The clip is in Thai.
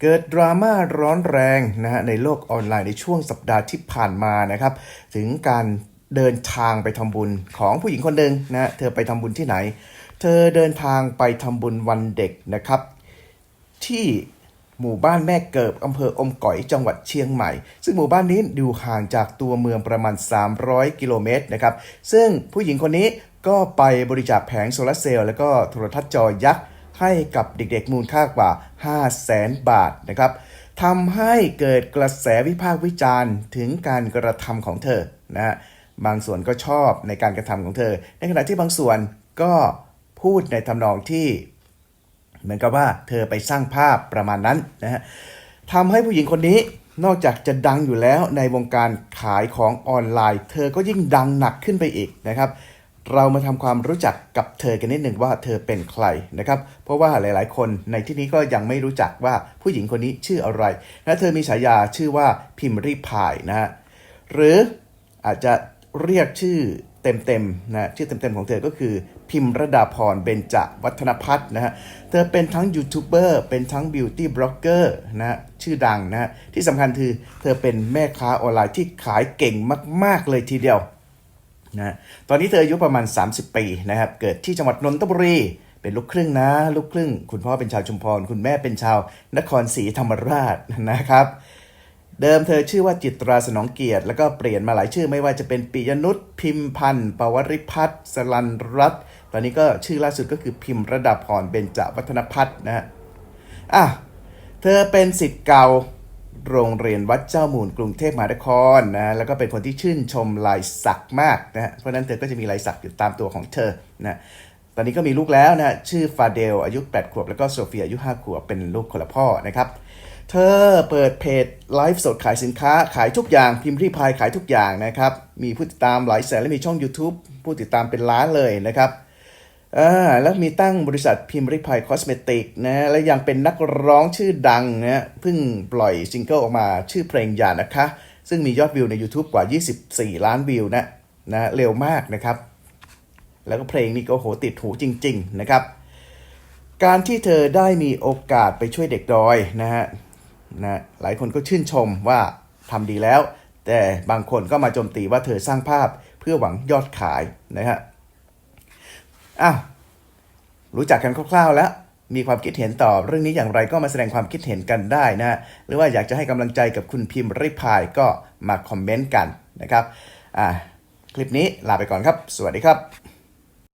เกิดดราม่าร้อนแรงนะฮะในโลกออนไลน์ในช่วงสัปดาห์ที่ผ่านมานะครับ ถึงการเดินทางไปทำบุญของผู้หญิงคนหนึ่งนะเธอไปทำบุญที่ไหน เธอเดินทางไปทำบุญวันเด็กนะครับ ที่หมู่บ้านแม่เกิบอำเภออมก๋อยจังหวัดเชียงใหม่ ซึ่งหมู่บ้านนี้อยู่ห่างจากตัวเมืองประมาณ 300 กิโลเมตรนะครับ ซึ่งผู้หญิงคนนี้ก็ไปบริจาคแผงโซลาร์เซลล์แล้วก็โทรทัศน์จอยักษ์ ให้กับเด็กๆมูลค่ากว่า 5 0 0แสนบาทนะครับทำให้เกิดกระแสวิพากษ์วิจารณ์ถึงการกระทำของเธอนะฮะบางส่วนก็ชอบในการกระทำของเธอ ในขณะที่บางส่วนก็พูดในทำนองที่ เหมือนกับว่าเธอไปสร้างภาพประมาณนั้นนะฮะทำให้ผู้หญิงคนนี้นอกจากจะดังอยู่แล้วในวงการขายของออนไลน์ เธอก็ยิ่งดังหนักขึ้นไปอีกนะครับ เรามาทำความรู้จักกับเธอกันนิดหนึ่งว่าเธอเป็นใครนะครับ เพราะว่าหลายๆ คนในที่นี้ก็ยังไม่รู้จักว่าผู้หญิงคนนี้ชื่ออะไรและเธอมีฉายาชื่อว่าพิมรีพายนะฮะหรืออาจจะเรียกชื่อเต็มๆนะชื่อเต็มๆของเธอก็คือพิมรดาพรเบญจวัฒนพัฒน์นะฮะเธอเป็นทั้งยูทูบเบอร์เป็นทั้งบิวตี้บล็อกเกอร์นะฮะชื่อดังนะฮะที่สำคัญคือเธอเป็นแม่ค้าออนไลน์ที่ขายเก่งมาก ๆ เลยทีเดียว นะตอนนี้เธออายุประมาณ 30 ปีนะครับ เกิดที่จังหวัดนนทบุรี เป็นลูกครึ่งนะ ลูกครึ่ง คุณพ่อเป็นชาวชุมพร คุณแม่เป็นชาวนครศรีธรรมราชนะครับเดิมเธอชื่อว่าจิตราสนองเกียรติ แล้วก็เปลี่ยนมาหลายชื่อไม่ว่าจะเป็นปิยนุชพิมพันธ์ปวริพัฒน์สลันรัตน์ตอนนี้ก็ชื่อล่าสุดก็คือพิมระดาพรเบญจวัฒนพัฒน์นะฮะอะเธอเป็นสิทธิ์เก่า โรงเรียนวัดเจ้ามูลกรุงเทพมหานครนะแล้วก็เป็นคนที่ชื่นชมลายสักมากนะเพราะฉะนั้นเธอก็จะมีลายสักอยู่ตามตัวของเธอนะตอนนี้ก็มีลูกแล้วนะชื่อฟาเดลอายุ 8 ขวบ แล้วก็โซเฟียอายุ 5 ขวบ เป็นลูกคนละพ่อนะครับ เธอเปิดเพจไลฟ์สดขายสินค้าขายทุกอย่างพิมพ์รีพายขายทุกอย่างนะครับ มีผู้ติดตามหลายแสนและมีช่อง YouTube ผู้ติดตามเป็นล้านเลยนะครับ อ่าแล้วมีตั้งบริษัทพิมพ์ริพายคอสเมติกนะ และยังเป็นนักร้องชื่อดังนะเพิ่งปล่อยซิงเกิลออกมาชื่อเพลงยานะคะ ซึ่งมียอดวิวใน YouTube กว่า 24 ล้านวิวนะนะเร็วมากนะครับ แล้วก็เพลงนี้ก็โหติดหูจริง ๆ นะครับ การที่เธอได้มีโอกาสไปช่วยเด็กดอยนะฮะนะหลายคนก็ชื่นชมว่าทำดีแล้ว แต่บางคนก็มาโจมตีว่าเธอสร้างภาพเพื่อหวังยอดขายนะฮะ อ้าวรู้จักกันคร่าวๆแล้ว มีความคิดเห็นต่อเรื่องนี้อย่างไรก็มาแสดงความคิดเห็นกันได้นะฮะหรือว่าอยากจะให้กำลังใจกับคุณพิมพ์ริพายก็มาคอมเมนต์กันนะครับอ่าคลิปนี้ลาไปก่อนครับ สวัสดีครับ